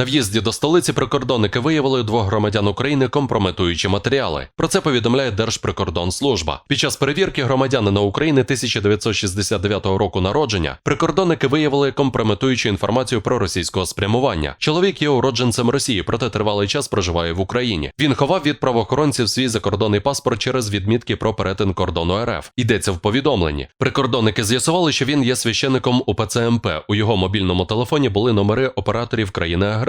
На в'їзді до столиці прикордонники виявили двох громадян України компрометуючі матеріали. Про це повідомляє Держприкордонслужба. Під час перевірки громадянина України 1969 року народження прикордонники виявили компрометуючу інформацію про російського спрямування. Чоловік є уродженцем Росії, проте тривалий час проживає в Україні. Він ховав від правоохоронців свій закордонний паспорт через відмітки про перетин кордону РФ. Йдеться в повідомленні. Прикордонники з'ясували, що він є священником УПЦ МП. У його мобільному телефоні були номери операторів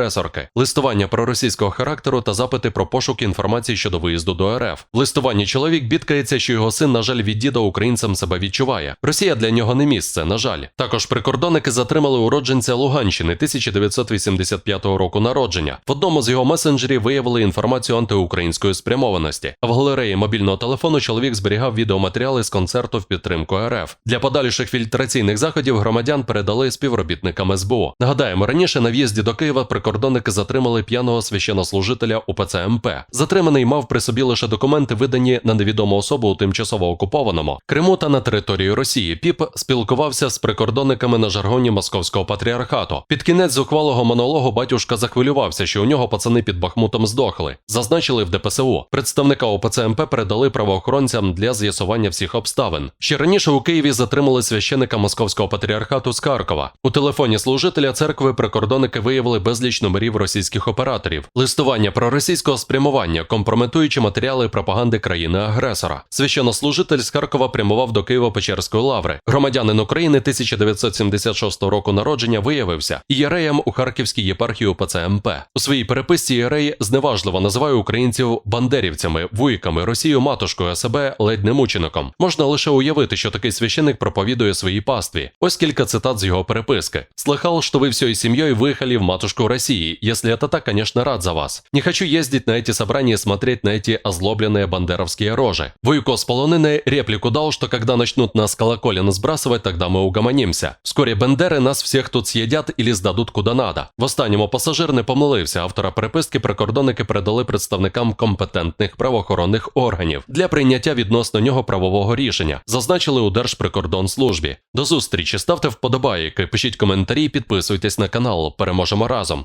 країни-агресорки, листування про російського характеру та запити про пошук інформації щодо виїзду до РФ. В листуванні чоловік бідкається, що його син, на жаль, від діда українцем себе відчуває. Росія для нього не місце, на жаль. Також прикордонники затримали уродженця Луганщини 1985 року народження. В одному з його месенджерів виявили інформацію антиукраїнської спрямованості. А в галереї мобільного телефону чоловік зберігав відеоматеріали з концерту в підтримку РФ. Для подальших фільтраційних заходів громадян передали співробітникам СБУ. Нагадаємо, раніше на в'їзді до Києва прикордонники затримали п'яного священнослужителя УПЦ МП. Затриманий мав при собі лише документи, видані на невідому особу у тимчасово окупованому Криму та на території Росії. Піп спілкувався з прикордонниками на жаргоні московського патріархату. Під кінець зухвалого монологу батюшка захвилювався, що у нього пацани під Бахмутом здохли. Зазначили в ДПСУ. Представника ОПЦ МП передали правоохоронцям для з'ясування всіх обставин. Ще раніше у Києві затримали священика московського патріархату з Харкова. У телефоні служителя церкви прикордонники виявили безліч номерів російських операторів, листування про російського спрямування, компрометуючі матеріали пропаганди країни-агресора. Священнослужитель з Харкова прямував до Києво-Печерської лаври. Громадянин України 1976 року народження виявився ієреєм у Харківській єпархії УПЦ МП. У своїй переписці ієрей зневажливо називає українців бандерівцями, вуйками, Росію матушкою, а себе ледь не мучеником. Можна лише уявити, що такий священник проповідує своїй пастві. Ось кілька цитат з його переписки. Слыхал, что вы всей семьей выехали в матушку России. Если это так, конечно, рад за вас. Не хочу ездить на эти собрания и смотреть на эти озлобленные бандеровские рожи. Вуйко с полонины реплику дал, что когда начнут нас колоколен сбрасывать, тогда мы угомонимся. Вскоре бендери нас всех тут съедят или здадуть куда надо. В останньому пасажир не помилився. Автора переписки прикордонники передали представникам компетентних правоохоронних органів для прийняття відносно нього правового рішення. Зазначили у Держприкордонслужбі. До зустрічі, ставте вподобайки, пишіть коментарі, підписуйтесь на канал. Переможемо разом.